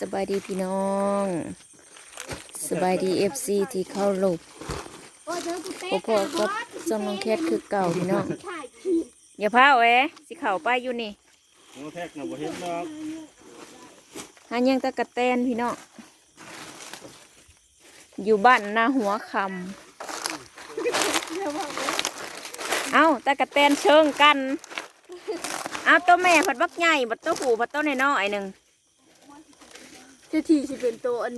สบายดีพี่น้อง สบายดีเอฟซีที่เข้าหลบพอพอก็จำน้องแคทคือเก่าพี่น้อง อย่าพาเอาแอสิเข่าไปอยู่นี่น้องแท็กน่ะบ่เห็นดอกหายังตะกะแตนพี่น้อง อยู่บ้านนาหัวคำ เอาตะกะแตนเชิงกัน เอาตัวแม่ผัดบักใหญ่บัดตัวผูบัดตัวน้อยๆหนึ่ง เจ้าที่สิเป็นตัวอัน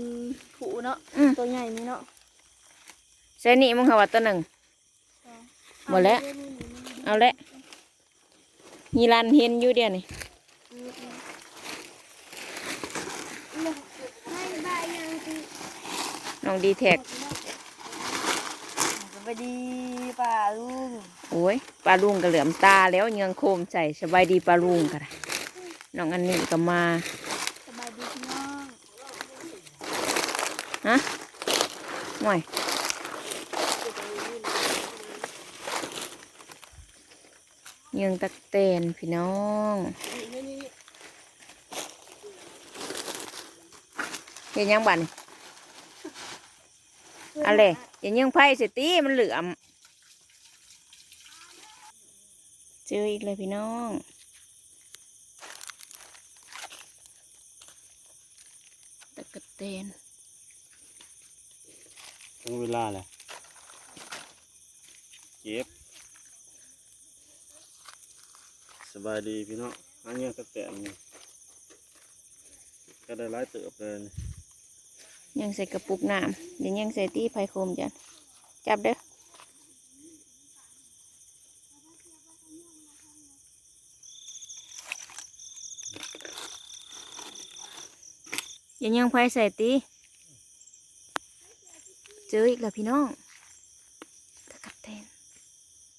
ผูเนาะอืม ตัวใหญ่นี่เนาะใส่นี่มึงเขาว่าตัวหนึ่ง หมดแล้ว เอาละฮีรันเห็นอยู่เดียวนี่น้องดีแท็กสวัสดีป้าลุงโอ้ยปลาลุงก็เหลือมตาแล้วเงืองโคมใส่สบายดีปลาลุงกันน้องอันนี้ก็มา สบายดีพี่น้อง ฮะหน่อย เงืงตะเตนพี่น้องเห็นยังบันอะไรอย่ายังไพ่เสยตีมันเหลือมเจออีกเลยพี่น้องตะกะเตนถึงเวลาแหละเก็บ สบายดีพี่น้องอันนี้ก็แตะนี่ก็ได้หลายเติบเลยนี่ยังใส่กระปุกน้ำเดี๋ยวยังใส่ตีไผ่โคมจันจับเด้อย่ายังไผ่ใส่ตีเจออีกแล้วพี่น้อง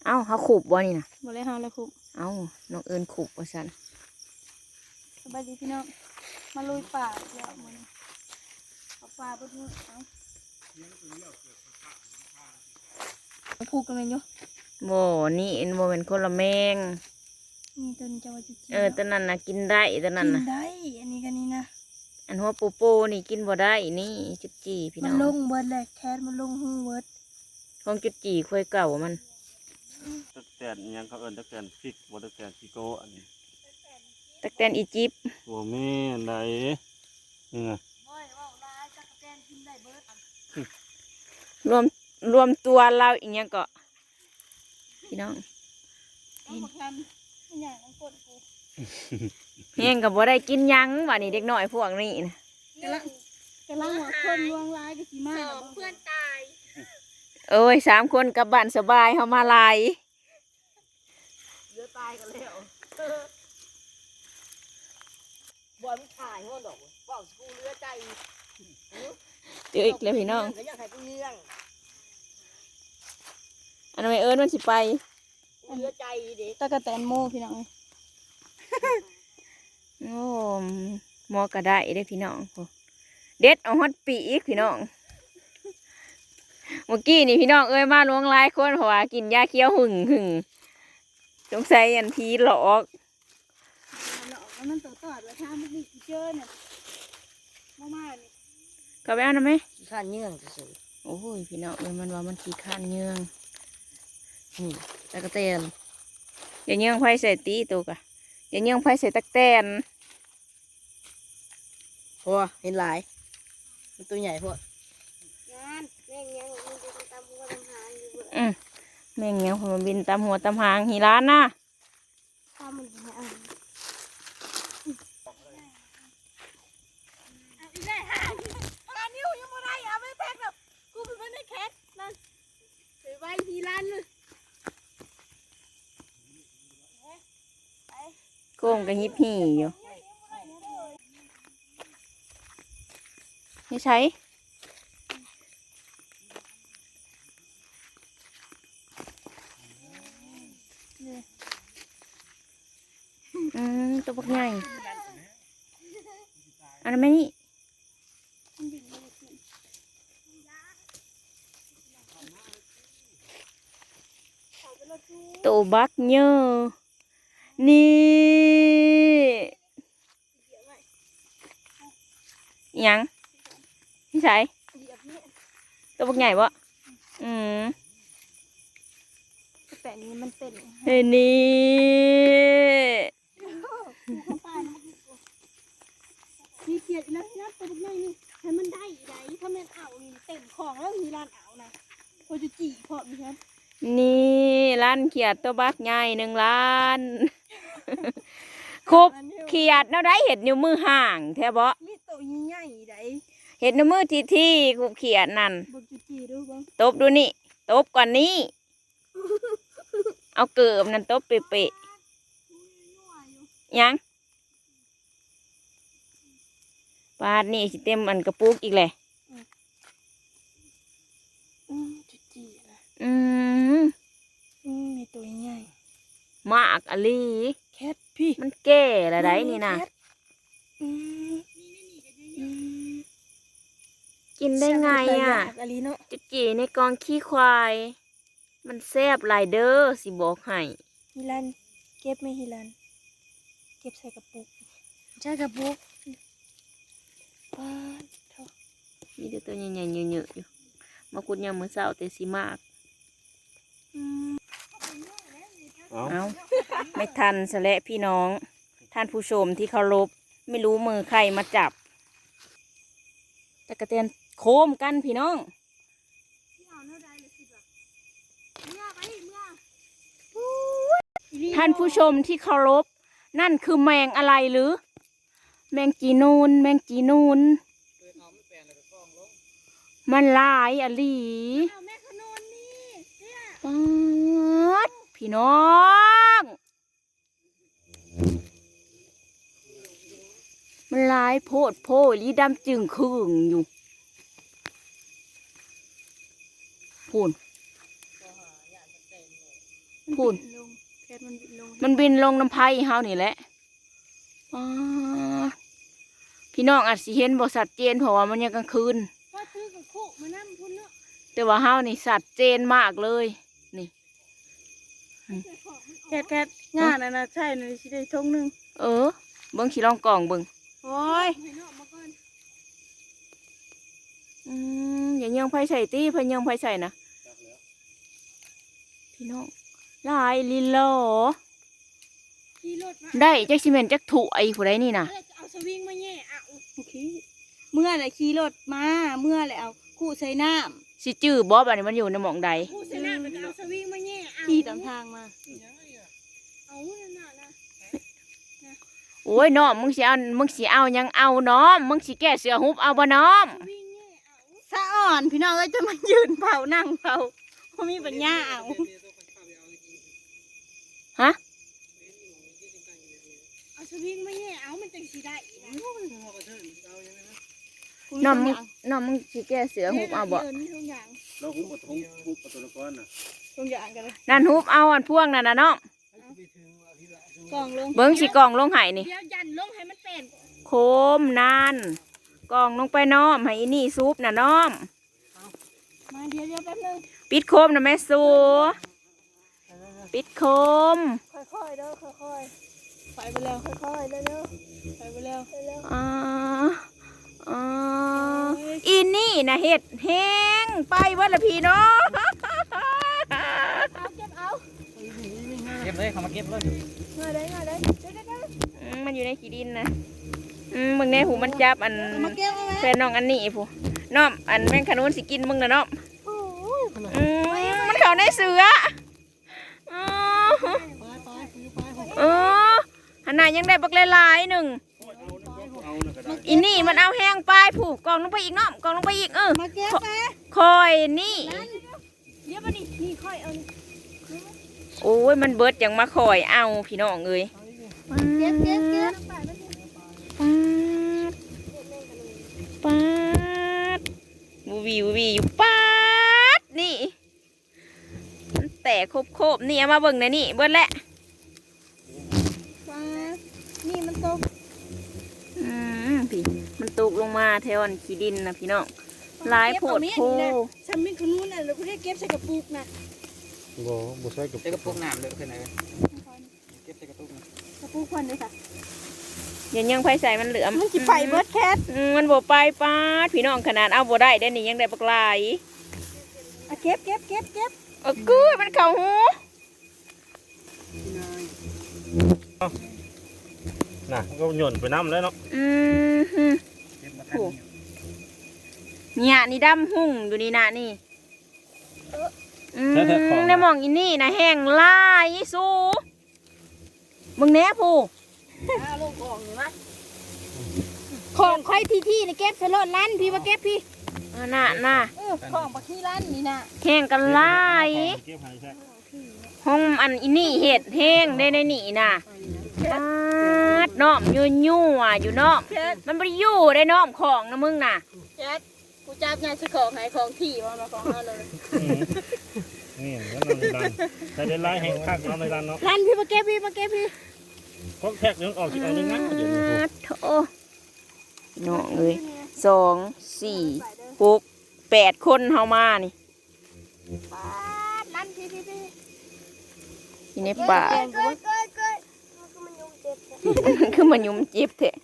เอ้าเขาขูบบ่นี่นะบ่เลยเฮาเลยคุกเอ้าน้องเอิญขูบว่าสันสบายดีพี่น้อง มาลุยป่าเดี๋ยวมันเอาปลาไปดูเอาผูกกันเลยเนาะโมนี่เอ็นโมเป็นคนละแมง นี่ตัวนี้จะว่าจุดเออตัวนั้นนะกินได้ตัวนั้นกินะนได้ อันนี้กันนี่นะ อันหัวปูปูนี่กินบ่ได้นี่จุดจีพี่มัน้นองลงเบิดแหลกแคสมันลงหูเบิดของจุดจีค่อยเก่ามัน ตะแตนอิหยังเขาเอิ้นตะแตนพริกบ่ตะแตนพิโกอันนี้ตักแตนอียิปต์บ่แม่นใดนี่นะรวมรวมตัวเราอีกอย่างก็พี่น้องเอามาคันไม่ใหญ่ต้องกดกูเฮงกับบ่ได้กินหยังว่านี่เด็กน้อยพวกนี้นะกำลังกำลังหัวคนลวงร้ายกับสีมาเพื่อนตายเอ้ยสามคนกลับบ้านสบายเฮามาหลายเรือตายกันแล้วบ่มีขายห้องดอกเฝ้าสกูเรือใจเจออีกแล้วพี่น้องก็ยังให้เลี้ยงอันนั้นไม่เอิ้นมันสิไปเรือใจเด็กตะกะแตนโมพี่น้องโอ้หมอก็ได้ได้อพี่น้องโหเด็ดเอาฮอดปีอีกพี่น้องเมื่อกี้นี่พี่น้องเอ้ยมาลวงหลายคนเพราะว่ากินยาเคี้ยวหึ่งหึ่งสงสัยอันพีหลอกหลอกมันต่อต่อแล้วถ้ามันมีเจอเนี่ยมามาเนี่ยก็ไปเอาหน่อยไหมข้านเยื่องซื่อโอ้ยพี่น้องเอ้ยมันว่ามันขี้ข้านเยื่องนี่ตะกะแตนอย่าเยื่องไฟใส่ตีตัวกะอย่าเยื่องไฟใส่ตะกะแตนพอเห็นหลายมันตัวใหญ่พวกงานแม่งยั อืมแม่งเงี้ยพอมันบินตามหัวตามหางหีร้านนะถ้มกันยังไม่ได้เอาไม่แพ็คหรอกกูเป็นคนได้แคสนั่นไปไว้ทีร้านเลยก้งกับฮิปฮีอยู่นี่ใช้อืม ตัวบักใหญ่อันนั้นไหมนี่ตัวบักเยอะนี่อิหยังพี่ชายเหยียบเนี่ยตัวบักใหญ่บ่อืมแต่นี้มันเป็นเฮ้ยนี่ มีเกียรตินะนะตัวใหญ่นี่ให้มันได้อีไดถ้ามันเอานี่เต็มของแล้วมีร้านเอานะโอจะจีพอมีครับนี่ล้านเขียดตัวบักใหญ่หนึ่งล้านครบเขียดเนาได้เห็ดนิ้วมือห่างแท้บ่มีตัวใหญ่ๆไดเห็ดนิ้วมือที่ที่กูเขียดนั่นบนจุจีดูบ้างตบดูนี่ตบก่อนนี้เอาเกิบนั่นตบเปะๆ ยังปาดนี่สิเต็มอันกระปุกอีกเลยอืมจุจีนะอืมอืมมีตัวใหญ่มากอะลีแคทพี่ มันแก่ละได้นี่นะแคทอืมอืมกินได้ไงอะแซ่บแต่ยากอะลีเนาะจุจีในกองขี้ควาย มันแซบหลายเด้อสิบอกให้ฮิลัน เก็บไหมฮิลัน เก็บใส่กระปุกใช่กระปุกป้าดเถอะมีแต่ตัวใหญ่ๆเยอะๆอยู่มาคุดยามมื้อเช้าแต่สิมากอืมเอาเอาไม่ทันสะและพี่น้อง ท่านผู้ชมที่เคารพไม่รู้มือใครมาจับตะกะเตียนโคมกันพี่น้องท่านผู้ชมที่เคารพ นั่นคือแมงอะไรหรือ แมงจีนูน แมงจีนูน มันลายอะลีเอาแม่ขนนนี่เนี่ยปัดพี่น้องมันลายโพดโพลีดำจึงครึ่งอยู่พูนพูน ลงแคทมันบินลงมันบินลงน้ำไผ่เฮานี่แหละป๊าดพี่น้องอาจสิเห็นบ่สัดเจนเพราะว่ามันยังกลางคืนพ่อซื้อกับคู่มานั่งพุ่นเนาะแต่ว่าเฮานี่สัดเจนมากเลยนี่แคทแคทงานน่ะนะใช่นะสิได้ทงหนึงเออเบิ่งสิลองกล่องเบิ่งโอ้ยให้นอกมาก่อนอืมอย่ายังไผใส่ตี้เพิ่นยังไผใส่นะพี่น้อง ลายลิโลขี่รถมาได้จักสิแม่นจักถุไอ้ผู้ใดนี่น่ะเมื่อจะเอาสวิงมาแย่เอาโอเคเมื่อไหรขี่รถมา เมื่อไหรเอาคู่ใส่น้สิจื้อบ่บัดนี้มันอยู่ในหม่องใดำคู่ใส่น้ำแล้วก็เอาสวิงมาแย่เอาขี่ตามทางมา เอานั่นน่ะนะโอ้ยน้อมมึงสิเอามึงสิเอาหยังเอาน้อมมึงสิแก้เสือหุบเอาบ่น้อม สวิงแย่เอาสะอ่อนพี่น้องเอ้ยจะมายืนเผานั่งเผาเพราะมีปัญญาเอาฮะ เอา สวิงมาแย่เอามันจังสีได้นะน้อมมึงน้อมมึงสิแก้เสือหุบเอาบ่เดินทุกอย่างเราหุบเอาทุงหุบเอาตัวละก้อนน่ะทุกอย่างกันเลยนั่นหุบเอาอันพวงนั่นน่ะน้อมกล่องลงเบิ่งสิกล่องลงให้นี่เดี๋ยวยันลงให้มันเป็นโคมนานกล่องลงไปน้อมให้อีนี่ซุปน่ะน้อมมาเดี๋ยวเดี๋ยวแป๊บนึงปิดโคมนะแม่สูปิดโคมค่อยๆเด้อค่อยๆ ไปไปแล้วค่อยๆเร็วๆไปไปแล้วเร็วอ่าอ่าอีนี่นะเห็ดแห้งไปวัดละพี่น้องๆเอาเก็บเอาเก็บเลยเขามาเก็บเลยเงยได้เงยได้เดี๋ยวเดี๋ยวเดี๋ยวอืมมันอยู่ในขี้ดินนะอืมมึงในหูมันจับอันเอามาเก็บเอาไหมแฟนน้องอันนี้ผู้น้อมอันแม่งขนุนสิกินมึงนะน้อมโอ้ยอืมมันเข้าในเสืออ๋อเออ ขนาดยังได้บักหลายๆหนึ่งเอาน่ะก็ได้อีนี่มันเอาแห้งปลายผูกกองลงไปอีกน้อมกองลงไปอีกเออมาเก็บไปคอยนี่เดี๋ยวมาดินี่ค่อยเอานี่โอ้ยมันเบิดยังมาคอยเอาพี่น้องเอ้ยเก็บเก็บเก็บปาดปาดบูวีบูวีอยู่ปาดนี่มันแตกครบครบๆนี่เอามาเบิ่งหนะนี่เบิดแหละ มานี่มันตก อืมพี่มัน ตกลงมาแถวอันขี้ดินนะพี่น้องหลายโพดโพฉันไม่คนนู้นน่ะเราก็ได้เก็บใส่กระปุกนะบ่บ่ใช่กับเก็บกระปุกน้ำเลยขึ้นไหนเก็บใส่กระปุกน้กระปุกควันเลยค่ะำเดี๋ยวยังไฟใส่มันเหลือมมันสิไปเบิดแคทอืมมันบ่ไปปาดพี่น้องขนาดเอาบ่ได้ได้นี่ยังได้บักหลายอะเก็บเก็บเก็บเก็บเออกูยมันเข้าหูน่ะก็หย่นไปน้ำแล้วเนาะอืม ฮึโอ้เนี่ยนี่ดำหุ่งอยู่นี่นะนี่อืมในหมองอินนี่นะแห้งลายสูมึงแน่ผู้เอาลงของหรือมั้ยของค่อยที่ที่นี่เก็บใส่รถลั่นพี่มาเก็บพี่เออน่ะน่ะเออของบักขี้ลั่นนี่น่ะแห้งกันลายเก็บให้ใช่ห้องอันอินนี่เห็ดแห้งได้ในนี่น่ะปาด น้อมยั่วยั่วๆอยู่น้อมแคทมันบ่ได้อยู่ได้น้อมของนะมึงน่ะแคทกูจับงานซื้อของให้ของที่มามาของเฮาเลยนี่แล้วนอนในร้านแต่ได้ไล่แห่งคักนอนในร้านเนาะลั่นพี่มาเก็บพี่มาเก็บพี่ก็แท็กเรื่องออกสิเอาเรื่องนั้นเดี๋ยวนี้ปาดโถน้องเลยสองสี่หกแปดคนเฮามานี่ปาดลั่นพี่พี่พี่อยู่ในป่า เกินเกิ คือมันยุ่มเจ็บเถอะ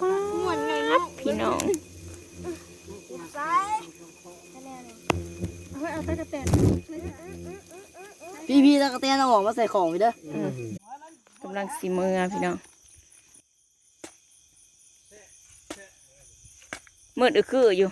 ม่วนไงปัดพี่น้องซ้ายคะแนนเอาไว้เอาตะกะแตนพี่พี่ตะกะแตนเอาออกมาใส่ของไปเด้อกำลังสีมือพี่น้องมืดอึกคืออยู่